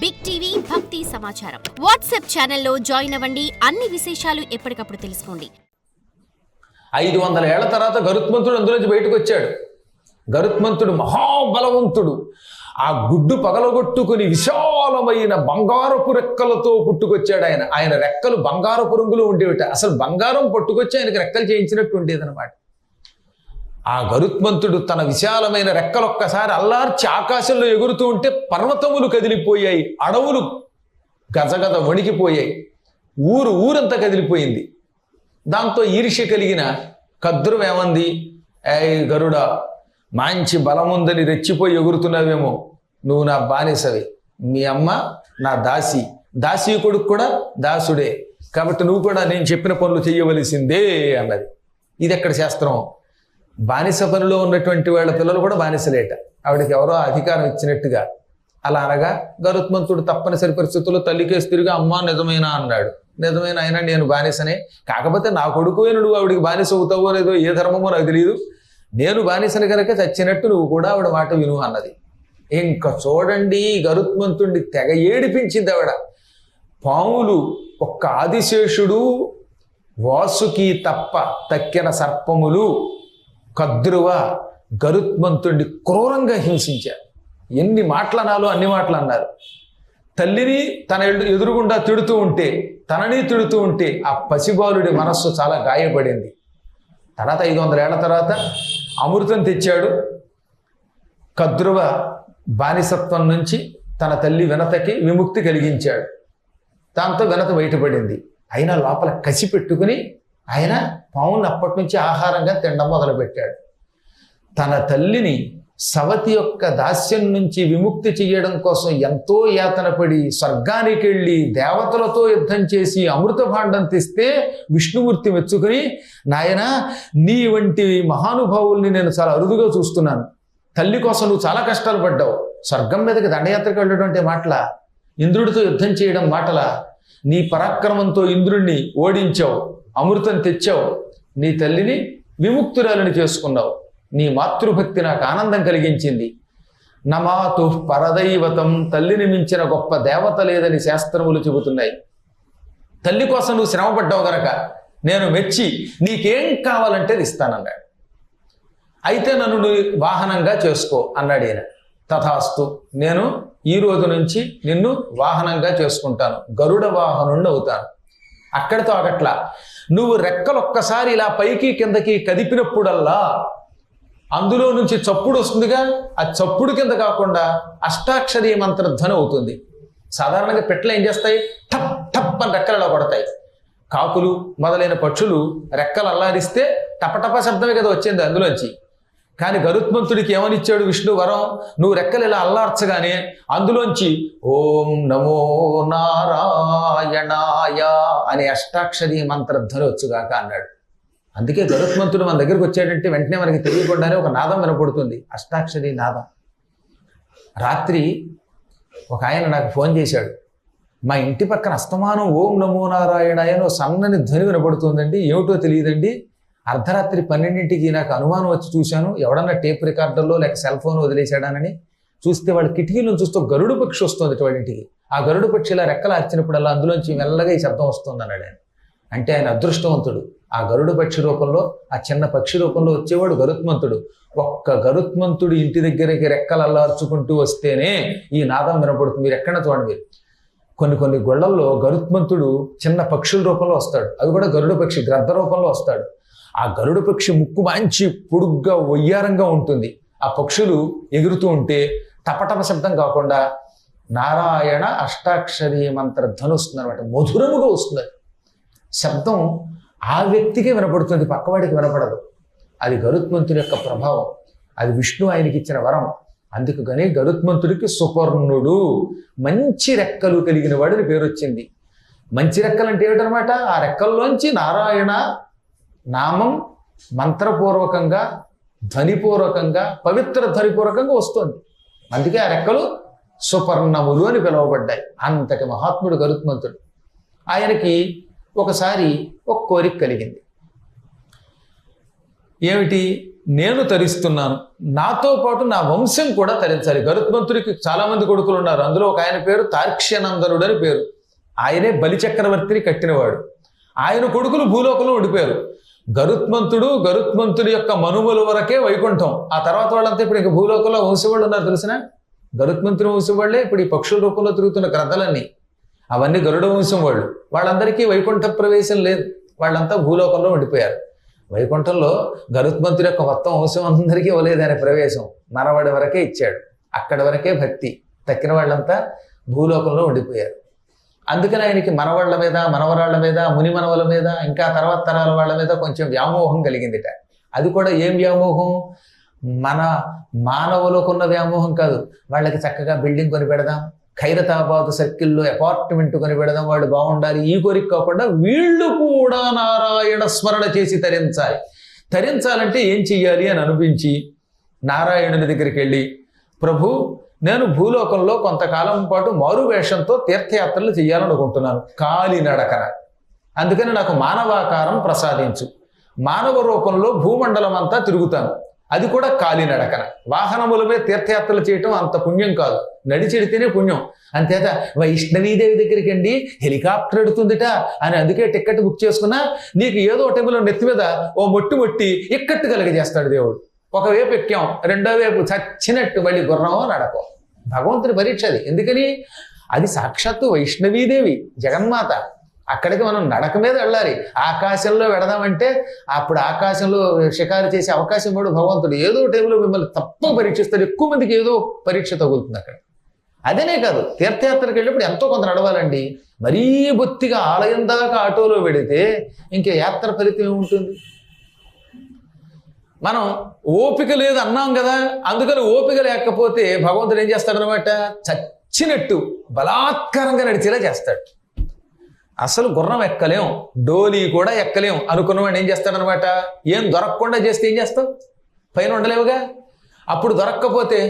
Big TV భక్తి సమాచారం WhatsApp ఛానల్లో జాయిన్ అవ్వండి. అన్ని విశేషాలు ఎప్పటికప్పుడు తెలుసుకోండి. ఐదు వందల ఏళ్ళ తర్వాత గరుత్మంతుడు అందులోంచి బయటకు వచ్చాడు. గరుత్మంతుడు మహాబలవంతుడు. ఆ గుడ్డు పగలగొట్టుకుని విశాలమైన బంగారపు రెక్కలతో పుట్టుకొచ్చాడు ఆయన. ఆయన రెక్కలు బంగారపు రంగులో ఉండేవిట. అసలు బంగారం పట్టుకొచ్చి ఆయనకు రెక్కలు చేయించినట్టు ఉండేదన్నమాట. ఆ గరుత్మంతుడు తన విశాలమైన రెక్కలు ఒక్కసారి అల్లార్చి ఆకాశంలో ఎగురుతూ ఉంటే పర్వతములు కదిలిపోయాయి అడవులు గజగజ వణికిపోయాయి ఊరు ఊరంతా కదిలిపోయింది. దాంతో ఈర్ష్య కలిగిన కద్రుం ఏమంది? ఏ గరుడ మంచి బలముందని రెచ్చిపోయి ఎగురుతున్నావేమో నువ్వు నా బానిసవి. మీ అమ్మ నా దాసి దాసి కొడుకు కూడా దాసుడే. కాబట్టి నువ్వు కూడా నేను చెప్పిన పనులు చేయవలసిందే అన్నది. ఇది ఎక్కడ శాస్త్రం? బానిస పనిలో ఉన్నటువంటి వాళ్ళ పిల్లలు కూడా బానిసలేట. ఆవిడకి ఎవరో అధికారం ఇచ్చినట్టుగా. అలా అనగా గరుత్మంతుడు తప్పనిసరి పరిస్థితుల్లో తల్లికేసి తిరిగి అమ్మ నిజమేనా? అన్నాడు. నిజమైన? అయినా నేను బానిసనే. కాకపోతే నా కొడుకు నువ్వు ఆవిడికి బానిస అవుతావో లేదో ఏ ధర్మమో నాకు తెలియదు నేను బానిసని కనుక చచ్చినట్టు నువ్వు కూడా ఆవిడ మాట విను అన్నది. ఇంకా చూడండి గరుత్మంతుడిని తెగ ఏడిపించింది ఆవిడ. పాములు ఒక్క ఆదిశేషుడు వాసుకి తప్ప తక్కిన సర్పములు కద్రువ గరుత్మంతుడిని క్రూరంగా హింసించారు. ఎన్ని మాటలనాలో అన్ని మాటలు అన్నారు తల్లిని తన ఎదురుగుండా తిడుతూ ఉంటే తనని తిడుతూ ఉంటే ఆ పసిబాలుడి మనస్సు చాలా గాయపడింది. తర్వాత ఐదు వందల ఏళ్ళ తర్వాత అమృతం తెచ్చాడు. కద్రువ బానిసత్వం నుంచి తన తల్లి వినతకి విముక్తి కలిగించాడు. దాంతో వినత బయటపడింది. అయినా లోపల కసి పెట్టుకుని ఆయన పావును అప్పటి నుంచి ఆహారంగా తినడం మొదలుపెట్టాడు. తన తల్లిని సవతి యొక్క దాస్యం నుంచి విముక్తి చేయడం కోసం ఎంతో యాతన పడి స్వర్గానికి వెళ్ళి దేవతలతో యుద్ధం చేసి అమృత భాండం తెస్తే విష్ణుమూర్తి మెచ్చుకుని నాయన నీ వంటి మహానుభావుల్ని నేను చాలా అరుదుగా చూస్తున్నాను. తల్లి కోసం నువ్వు చాలా కష్టాలు పడ్డావు. స్వర్గం మీదకి దండయాత్రకు వెళ్ళడం అంటే మాటల? ఇంద్రుడితో యుద్ధం చేయడం మాటల? నీ పరాక్రమంతో ఇంద్రుణ్ణి ఓడించావు. అమృతం తెచ్చావు. నీ తల్లిని విముక్తురాలని చేసుకున్నావు. నీ మాతృభక్తి నాకు ఆనందం కలిగించింది. నమాతు పరదైవతం తల్లిని మించిన గొప్ప దేవత లేదని శాస్త్రములు చెబుతున్నాయి. తల్లి కోసం నువ్వు శ్రమపడ్డావు గనక నేను మెచ్చి నీకేం కావాలంటే అది ఇస్తానన్నాడు. అయితే నన్ను వాహనంగా చేసుకో అన్నాడు ఈయన. తథాస్తు నేను ఈ రోజు నుంచి నిన్ను వాహనంగా చేసుకుంటాను. గరుడ వాహనుణ్ణి అవుతాను. అక్కడితో ఆగట్లా నువ్వు రెక్కలు ఒక్కసారి ఇలా పైకి కిందకి కదిపినప్పుడల్లా అందులో నుంచి చప్పుడు వస్తుందిగా? ఆ చప్పుడు కింద కాకుండా అష్టాక్షరీ మంత్రధ్వని అవుతుంది. సాధారణంగా పెట్టలు ఏం చేస్తాయి? టప్ టప్ అని రెక్కలలో కొడతాయి. కాకులు మొదలైన పక్షులు రెక్కలు అల్లారిస్తే టపటప శబ్దమే కదా వచ్చింది అందులోంచి. కానీ గరుత్మంతుడికి ఏమనిచ్చాడు విష్ణు వరం? నువ్వు రెక్కలు ఇలా అల్లార్చగానే అందులోంచి ఓం నమో నారాయణాయ అనే అష్టాక్షరి మంత్రధ్వని వచ్చుగాక అన్నాడు. అందుకే గరుత్మంతుడు మన దగ్గరికి వచ్చాడంటే వెంటనే మనకి తెలియకుండానే ఒక నాదం వినపడుతుంది. అష్టాక్షరి నాదం. రాత్రి ఒక ఆయన నాకు ఫోన్ చేశాడు. మా ఇంటి పక్కన అస్తమానం ఓం నమో నారాయణ అని సన్నని ధ్వని వినపడుతుందండి. ఏమిటో తెలియదండి? అర్ధరాత్రి పన్నెండింటికి నాకు అనుమానం వచ్చి చూశాను. ఎవడన్నా టేప్ రికార్డర్లో లేక సెల్ ఫోన్ వదిలేశాడానని చూస్తే వాళ్ళ కిటికీలను చూస్తూ గరుడు పక్షి వస్తుంది వాడింటికి ఆ గరుడు పక్షి ఇలా రెక్కలు అరిచినప్పుడల్లా అందులోంచి మెల్లగా ఈ శబ్దం వస్తుంది అన్నాడు. ఆయన అంటే ఆయన అదృష్టవంతుడు. ఆ గరుడు పక్షి రూపంలో ఆ చిన్న పక్షి రూపంలో వచ్చేవాడు గరుత్మంతుడు. ఒక్క గరుత్మంతుడు ఇంటి దగ్గరికి రెక్కలు అల్లార్చుకుంటూ వస్తేనే ఈ నాదం వినపడుతుంది. మీరు ఎక్కడ చూడండి. మీరు కొన్ని కొన్ని గొళ్ళల్లో గరుత్మంతుడు చిన్న పక్షుల రూపంలో వస్తాడు. అది కూడా గరుడ పక్షి గ్రద్ద రూపంలో వస్తాడు. ఆ గరుడ పక్షి ముక్కు మంచి పొడుగ్గా వయ్యారంగా ఉంటుంది. ఆ పక్షులు ఎగురుతూ ఉంటే టపటప శబ్దం కాకుండా నారాయణ అష్టాక్షరి మంత్ర ధ్వని వస్తుంది అనమాట మధురముగా వస్తుంది శబ్దం ఆ వ్యక్తికే వినపడుతుంది పక్కవాడికి వినపడదు. అది గరుత్మంతుడి యొక్క ప్రభావం. అది విష్ణు ఆయనకి ఇచ్చిన వరం. అందుకు గరుత్మంతుడికి సుపర్ణుడు మంచి రెక్కలు కలిగిన వాడిని పేరు వచ్చింది మంచి రెక్కలు అంటే ఏమిటనమాట ఆ రెక్కల్లోంచి నారాయణ నామం మంత్రపూర్వకంగా ధ్వనిపూర్వకంగా పవిత్ర ధ్వనిపూర్వకంగా వస్తుంది. అందుకే ఆ రెక్కలు సుపర్ణములు అని పిలువబడ్డాయి. అంతటి మహాత్ముడు గరుత్మంతుడు. ఆయనకి ఒకసారి ఒక కోరిక కలిగింది. ఏమిటి? నేను తరిస్తున్నాను. నాతో పాటు నా వంశం కూడా తరించాలి. గరుత్మంతుడికి చాలా మంది కొడుకులు ఉన్నారు అందులో ఒక ఆయన పేరు తార్క్ష్యనందనుడు అని పేరు. ఆయనే బలిచక్రవర్తిని కట్టినవాడు. ఆయన కొడుకులు భూలోకంలో ఉండిపోయారు. గరుత్మంతుడు గరుత్మంతుడి యొక్క మనుమల వరకే వైకుంఠం. ఆ తర్వాత వాళ్ళంతా ఇప్పుడు ఇంకా భూలోకంలో వంశవాళ్ళు ఉన్నారు తెలిసిన? గరుత్మంతుడి వంశం వాళ్ళే ఇప్పుడు ఈ పక్షుల రూపంలో తిరుగుతున్న గ్రంథాలన్నీ. అవన్నీ గరుడ వంశం వాళ్ళు. వాళ్ళందరికీ వైకుంఠ ప్రవేశం లేదు. వాళ్ళంతా భూలోకంలో ఉండిపోయారు. వైకుంఠంలో గరుత్మంతుడి యొక్క మొత్తం వంశం అందరికీ ఇవ్వలేదు ఆయన ప్రవేశం. నరవాడి వరకే ఇచ్చాడు. అక్కడి వరకే భక్తి. తక్కిన వాళ్ళంతా భూలోకంలో ఉండిపోయారు. అందుకని ఆయనకి మనవాళ్ళ మీద మనవరాళ్ళ మీద ముని మనవల మీద ఇంకా తర్వాత తరాల వాళ్ళ మీద కొంచెం వ్యామోహం కలిగిందిట. అది కూడా ఏం వ్యామోహం? మన మానవులకు ఉన్న వ్యామోహం కాదు. వాళ్ళకి చక్కగా బిల్డింగ్ కొని పెడదాం ఖైరతాబాద్ సర్కిల్లో అపార్ట్మెంట్ కొని పెడదాం వాళ్ళు బాగుండాలి ఈ కోరిక కాకుండా వీళ్ళు కూడా నారాయణ స్మరణ చేసి తరించాలి. తరించాలంటే ఏం చెయ్యాలి అని అనిపించి నారాయణుని దగ్గరికి వెళ్ళి ప్రభు నేను భూలోకంలో కొంతకాలం పాటు మారు వేషంతో తీర్థయాత్రలు చేయాలనుకుంటున్నాను. కాలినడకన అందుకని నాకు మానవాకారం ప్రసాదించు. మానవ రూపంలో భూమండలం అంతా తిరుగుతాను. అది కూడా కాలినడకన వాహనముల తీర్థయాత్రలు చేయటం అంత పుణ్యం కాదు. నడిచెడితేనే పుణ్యం. అంతేత వైష్ణవీదేవి దగ్గరికి అండి హెలికాప్టర్ ఎడుతుందిట అని అందుకే టికెట్ బుక్ చేసుకున్నా నీకు ఏదో టైంలో నెత్తి మీద ఓ మొట్టి మొట్టి ఇక్కట్టు కలిగజేస్తాడు దేవుడు. ఒకవైపు ఎక్కాం రెండో వైపు చచ్చినట్టు మళ్ళీ గుర్రమో నడకో భగవంతుని పరీక్ష అది. ఎందుకని? అది సాక్షాత్తు వైష్ణవీదేవి జగన్మాత. అక్కడికి మనం నడక మీద వెళ్ళాలి. ఆకాశంలో వెడదామంటే అప్పుడు ఆకాశంలో షికారు చేసే అవకాశం కూడా భగవంతుడు. ఏదో టైంలో మిమ్మల్ని తప్ప పరీక్షిస్తాడు ఎక్కువ మందికి ఏదో పరీక్ష తగులుతుంది అక్కడ. అదేనే కాదు. తీర్థయాత్రకి వెళ్ళినప్పుడు ఎంతో కొంత నడవాలండి. మరీ బొత్తిగా ఆలయం దాకా ఆటోలో పెడితే ఇంకే యాత్ర ఫలితం ఏముంటుంది? మనం ఓపిక లేదు అన్నాం కదా అందుకని ఓపిక లేకపోతే భగవంతుడు ఏం చేస్తాడనమాట? చచ్చినట్టు బలాత్కారంగా నడిచేలా చేస్తాడు. అసలు గుర్రం ఎక్కలేం డోలీ కూడా ఎక్కలేం అనుకున్నవాడు ఏం చేస్తాడనమాట? ఏం దొరకకుండా చేస్తే ఏం చేస్తావు? పైన ఉండలేవుగా? అప్పుడు దొరక్కపోతే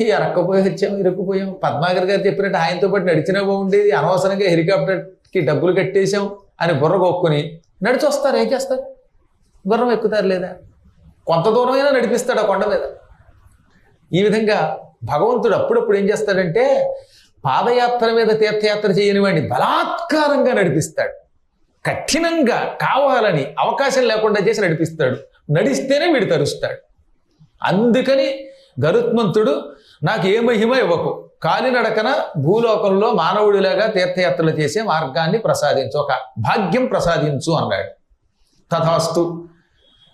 ఎరక్కపోయి వచ్చాం ఇరుక్కుపోయాం. పద్మాగర్ గారు చెప్పినట్టు ఆయనతో పాటు నడిచినా బాగుండేది అనవసరంగా హెలికాప్టర్కి డబ్బులు కట్టేశాం అని బుర్ర కొక్కుని నడిచి వస్తారు ఏం చేస్తారు? గుర్రం ఎక్కుతారు లేదా? కొంత దూరమైనా నడిపిస్తాడు ఆ కొండ మీద. ఈ విధంగా భగవంతుడు అప్పుడప్పుడు ఏం చేస్తాడంటే పాదయాత్ర మీద తీర్థయాత్ర చేయని వాడిని బలాత్కారంగా నడిపిస్తాడు. కఠినంగా కావాలని అవకాశం లేకుండా చేసి నడిపిస్తాడు. నడిస్తేనే వీడు తరుస్తాడు. అందుకని గరుత్మంతుడు నాకు ఏ మహిమ ఇవ్వకు. కాలినడకన భూలోకంలో మానవుడిలాగా తీర్థయాత్రలు చేసే మార్గాన్ని ప్రసాదించు. ఒక భాగ్యం ప్రసాదించు అన్నాడు. తథాస్తు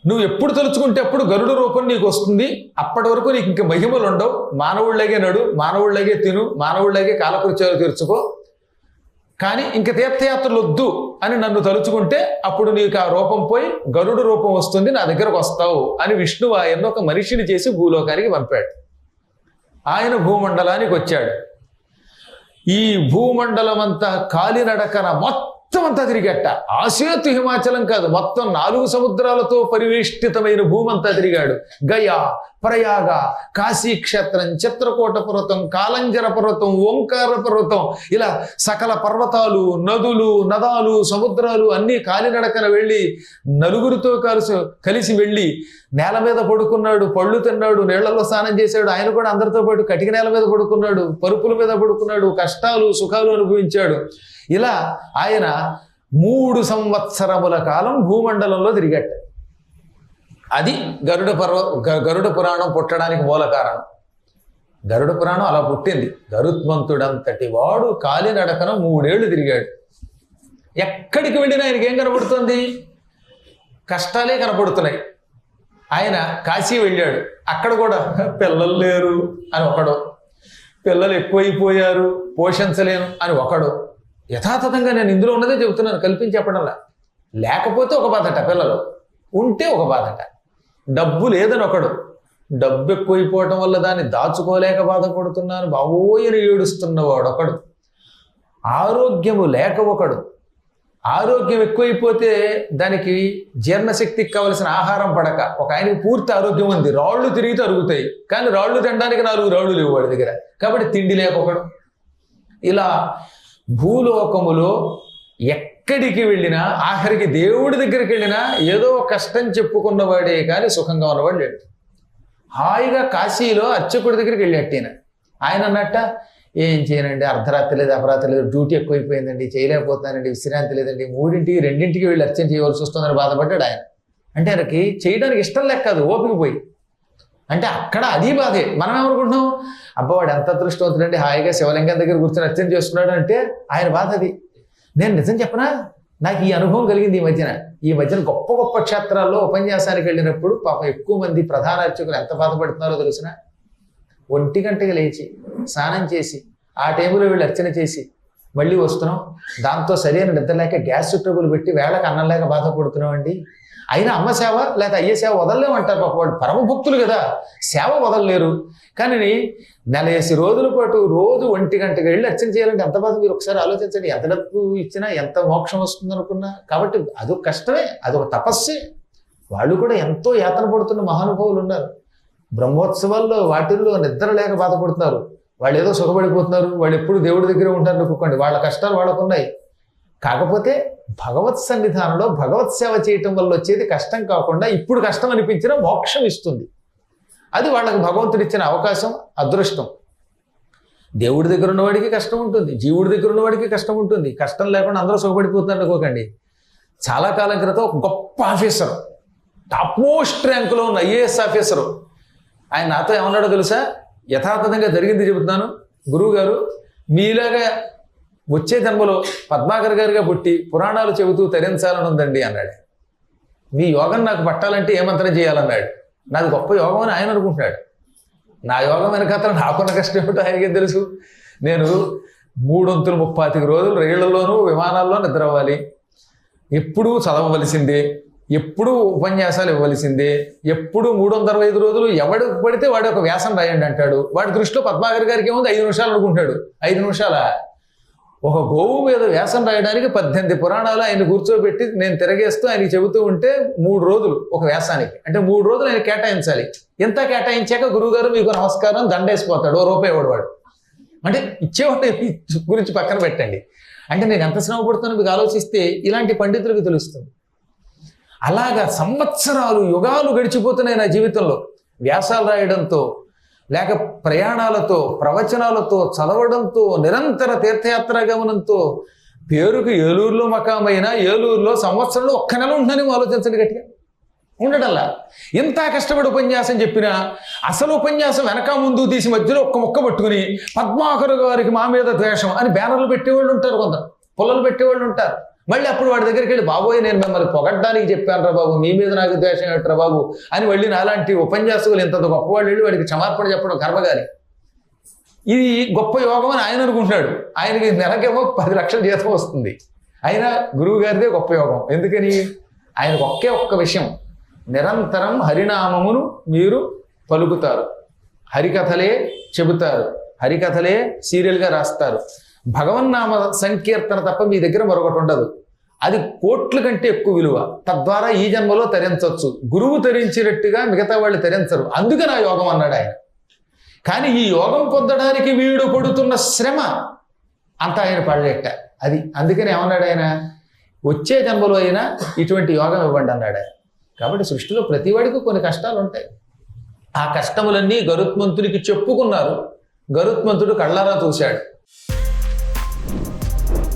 నువ్వు ఎప్పుడు తలుచుకుంటే అప్పుడు గరుడు రూపం నీకు వస్తుంది. అప్పటి వరకు నీకు ఇంక మహిమలు ఉండవు. మానవుళ్ళగే నడు మానవుళ్ళగే తిను మానవుళ్ళగే కాలకృత్యాలు తీర్చుకో. కానీ ఇంక తీర్థయాత్రలు వద్దు అని నన్ను తలుచుకుంటే అప్పుడు నీకు ఆ రూపం పోయి గరుడు రూపం వస్తుంది నా దగ్గరకు వస్తావు అని విష్ణువు ఆయన్ని ఒక మనిషిని చేసి భూలోకానికి పంపాడు. ఆయన భూమండలానికి వచ్చాడు. ఈ భూమండలం అంతా కాలినడకన మొత్తం మొత్తం అంతా తిరిగట్ట ఆసేతు హిమాచలం కాదు మొత్తం నాలుగు సముద్రాలతో పరివేష్టితమైన భూమంతా తిరిగాడు. గయా ప్రయాగ కాశీ క్షేత్రం చిత్రకూట పర్వతం కాలంజర పర్వతం ఓంకార పర్వతం ఇలా సకల పర్వతాలు నదులు నదాలు సముద్రాలు అన్నీ కాలినడకన వెళ్ళి నలుగురితో కలిసి కలిసి వెళ్ళి నేల మీద పడుకున్నాడు పళ్ళు తిన్నాడు నీళ్ళలో స్నానం చేశాడు ఆయన కూడా అందరితో పాటు కటిక నేల మీద పడుకున్నాడు పరుపుల మీద పడుకున్నాడు కష్టాలు సుఖాలు అనుభవించాడు. ఇలా ఆయన మూడు సంవత్సరముల కాలం భూమండలంలో తిరిగట్ట. అది గరుడ పర్వ గ- గరుడ పురాణం పుట్టడానికి మూల కారణం. గరుడ పురాణం అలా పుట్టింది. గరుత్మంతుడంతటి వాడు కాలినడకన మూడేళ్ళు తిరిగాడు. ఎక్కడికి వెళ్ళినా ఆయనకి ఏం కనబడుతుంది? కష్టాలే కనపడుతున్నాయి ఆయన కాశీ వెళ్ళాడు. అక్కడ కూడా పిల్లలు లేరు అని ఒకడు. పిల్లలు ఎక్కువైపోయారు పోషించలేను అని ఒకడు. యథాతథంగా నేను ఇందులో ఉన్నదే చెబుతున్నాను కల్పించి చెప్పడంలా. లేకపోతే ఒక బాధట పిల్లలు. ఉంటే ఒక బాధట. డబ్బు లేదని ఒకడు. డబ్బు ఎక్కువైపోవటం వల్ల దాన్ని దాచుకోలేక బాధపడుతున్నాను. బావోయని ఏడుస్తున్నవాడు ఒకడు. ఆరోగ్యము లేక ఒకడు. ఆరోగ్యం ఎక్కువైపోతే దానికి జీర్ణశక్తికి కావలసిన ఆహారం పడక. ఒక ఆయనకి పూర్తి ఆరోగ్యం ఉంది. రాళ్ళు తిరిగితే అరుగుతాయి. కానీ రాళ్ళు తినడానికి నాలుగు రాళ్ళు లేవు వాడి దగ్గర. కాబట్టి తిండి లేక ఒకడు. ఇలా భూలోకములో ఎక్కడికి వెళ్ళినా ఆఖరికి దేవుడి దగ్గరికి వెళ్ళినా ఏదో కష్టం చెప్పుకున్నవాడే కానీ సుఖంగా ఉన్నవాడు లేడు. హాయిగా కాశీలో అర్చకుడి దగ్గరికి వెళ్ళాట్టిన ఆయన అన్నట్ట ఏం చేయనండి అర్ధరాత్రి లేదు అపరాత్రి లేదు డ్యూటీ ఎక్కువైపోయిందండి చేయలేకపోతున్నానండి విశ్రాంతి లేదండి మూడింటికి రెండింటికి వెళ్ళి అర్చన చేయవలసి వస్తుందని బాధపడ్డాడు ఆయన. అంటే ఆయనకి చేయడానికి ఇష్టం లెక్క కాదు ఓపిక పోయి. అంటే అక్కడ అది బాధే. మనం ఏమనుకుంటున్నాం? అబ్బా వాడు ఎంత అదృష్టవంతుడండి హాయిగా శివలింగం దగ్గర కూర్చొని అర్చన చేస్తున్నాడు అంటే ఆయన బాధ అది. నేను నిజం చెప్పనా? నాకు ఈ అనుభవం కలిగింది ఈ మధ్యన. ఈ మధ్యన గొప్ప గొప్ప క్షేత్రాల్లో ఉపన్యాసానికి వెళ్ళినప్పుడు పాపం ఎక్కువ మంది ప్రధాన అర్చకులు ఎంత బాధపడుతున్నారో తెలిసిన? ఒంటి గంటకి లేచి స్నానం చేసి ఆ టైంలో వీళ్ళు అర్చన చేసి మళ్ళీ వస్తున్నాం. దాంతో సరైన నిద్ర లేక గ్యాస్ ట్రబుల్ పెట్టి వేళకు అన్నం లేక బాధపడుతున్నాం అండి అయినా అమ్మ సేవ లేదా అయ్యే సేవ వదలలేమంటారు పాప వాడు పరమ భక్తులు కదా. సేవ వదలలేరు. కానీ నెలేసి రోజుల పాటు రోజు ఒంటి గంటకి వెళ్ళి అర్చన చేయాలంటే ఎంత బాధ? మీరు ఒకసారి ఆలోచించండి. ఎంత డబ్బు ఇచ్చినా ఎంత మోక్షం వస్తుంది అనుకున్నా? కాబట్టి అదొక కష్టమే అదొక తపస్సే. వాళ్ళు కూడా ఎంతో యాతన పడుతున్న మహానుభావులు ఉన్నారు. బ్రహ్మోత్సవాల్లో వాటిల్లో నిద్ర లేక బాధపడుతున్నారు. వాళ్ళు ఏదో సుఖపడిపోతున్నారు. వాళ్ళు ఎప్పుడు దేవుడి దగ్గర ఉంటారు అనుకోండి వాళ్ళ కష్టాలు వాళ్ళకున్నాయి. కాకపోతే భగవత్ సన్నిధానంలో భగవత్ సేవ చేయటం వల్ల వచ్చేది కష్టం కాకుండా ఇప్పుడు కష్టం అనిపించిన మోక్షం ఇస్తుంది. అది వాళ్ళకి భగవంతుడు ఇచ్చిన అవకాశం అదృష్టం. దేవుడి దగ్గర ఉన్నవాడికి కష్టం ఉంటుంది జీవుడి దగ్గర ఉన్నవాడికి కష్టం ఉంటుంది. కష్టం లేకుండా అందరూ సుఖపడిపోతున్నారు అనుకోకండి. చాలా కాలం క్రితం ఒక గొప్ప ఆఫీసర్ టాప్ మోస్ట్ ర్యాంకులో ఉన్న ఐఏఎస్ ఆఫీసరు. ఆయన నాతో ఏమన్నాడో తెలుసా? యథాతథంగా జరిగింది చెబుతున్నాను. గురువు గారు మీలాగా వచ్చే జన్మలో పద్మాకర్ గారిగా పుట్టి పురాణాలు చెబుతూ తరించాలని ఉందండి అన్నాడు. మీ యోగం నాకు పట్టాలంటే ఏమంతరం చేయాలన్నాడు. నాది గొప్ప యోగం అని ఆయన అనుకుంటున్నాడు. నా యోగం వెనకాతల నాకున్న కష్టం ఏమిటో ఆయనకేం తెలుసు? నేను మూడొంతులు ముప్పాతిక రోజులు రైళ్ళలోనూ విమానాల్లో నిద్రవ్వాలి ఎప్పుడూ చదవవలసిందే ఎప్పుడూ ఉపన్యాసాలు ఇవ్వవలసిందే ఎప్పుడు మూడు వందల అరవై ఐదు రోజులు ఎవడు పడితే వాడు ఒక వ్యాసం రాయండి అంటాడు. వాడి దృష్టిలో పద్మాగర్ గారికి ఏముంది? ఐదు నిమిషాలు అనుకుంటాడు ఐదు నిమిషాల? ఒక గోవు మీద వ్యాసం రాయడానికి పద్దెనిమిది పురాణాలు ఆయన కూర్చోబెట్టి నేను తిరగేస్తూ ఆయనకి చెబుతూ ఉంటే మూడు రోజులు ఒక వ్యాసానికి అంటే మూడు రోజులు ఆయన కేటాయించాలి. ఎంత కేటాయించాక గురువుగారు మీకు నమస్కారం దండేసిపోతాడు ఓ రూపాయి వాడు. అంటే ఇచ్చేవాడు గురించి పక్కన పెట్టండి. అంటే నేను ఎంత శ్రమ పడుతున్నా మీకు ఆలోచిస్తే ఇలాంటి పండితులకు తెలుస్తుంది. అలాగా సంవత్సరాలు యుగాలు గడిచిపోతున్నాయి నా జీవితంలో. వ్యాసాలు రాయడంతో లేక ప్రయాణాలతో ప్రవచనాలతో చదవడంతో నిరంతర తీర్థయాత్ర గమనంతో పేరుకు ఏలూరులో మకామైనా ఏలూరులో సంవత్సరంలో ఒక్క నెల ఉంటుందని ఆలోచించండి గట్టిగా. ఉండడల్లా ఎంత కష్టపడి ఉపన్యాసం చెప్పినా అసలు ఉపన్యాసం వెనక ముందు తీసి మధ్యలో ఒక్క ముక్క పట్టుకుని పద్మాకరు గారికి మా మీద ద్వేషం అని బ్యానర్లు పెట్టేవాళ్ళు ఉంటారు కొందరు. పుల్లలు పెట్టేవాళ్ళు ఉంటారు. మళ్ళీ అప్పుడు వాడి దగ్గరికి వెళ్ళి బాబోయ్ నేను మిమ్మల్ని పొగడ్డానికి చెప్పాను రా బాబు మీ మీద నాకు ద్వేషం ఏంట్రా బాబు? అని వెళ్ళి నాలాంటి ఉపన్యాసకులు ఇంత గొప్పవాళ్ళు వెళ్ళి వాడికి క్షమార్పణ చెప్పడం కర్మగారి ఇది గొప్ప యోగం అని ఆయన అనుకుంటున్నాడు. ఆయనకి నెలకేమో పది లక్షల జీతం వస్తుంది. అయినా గురువు గారిదే గొప్ప యోగం. ఎందుకని? ఆయనకు ఒకే ఒక్క విషయం. నిరంతరం హరినామమును మీరు పలుకుతారు. హరికథలే చెబుతారు. హరికథలే సీరియల్గా రాస్తారు. భగవన్నామ సంకీర్తన తప్ప మీ దగ్గర మరొకటి ఉండదు. అది కోట్ల కంటే ఎక్కువ విలువ. తద్వారా ఈ జన్మలో తరించవచ్చు గురువు తరించినట్టుగా మిగతా వాళ్ళు తరించరు. అందుకే నా యోగం అన్నాడు ఆయన. కానీ ఈ యోగం పొందడానికి వీడు పడుతున్న శ్రమ అంత ఆయన పడలేట అది అందుకని ఏమన్నాడు ఆయన? వచ్చే జన్మలో అయినా ఇటువంటి యోగం ఇవ్వండి అన్నాడు ఆయన. కాబట్టి సృష్టిలో ప్రతివాడికి కొన్ని కష్టాలు ఉంటాయి. ఆ కష్టములన్నీ గరుత్మంతుడికి చెప్పుకున్నారు. గరుత్మంతుడు కళ్ళారా చూశాడు.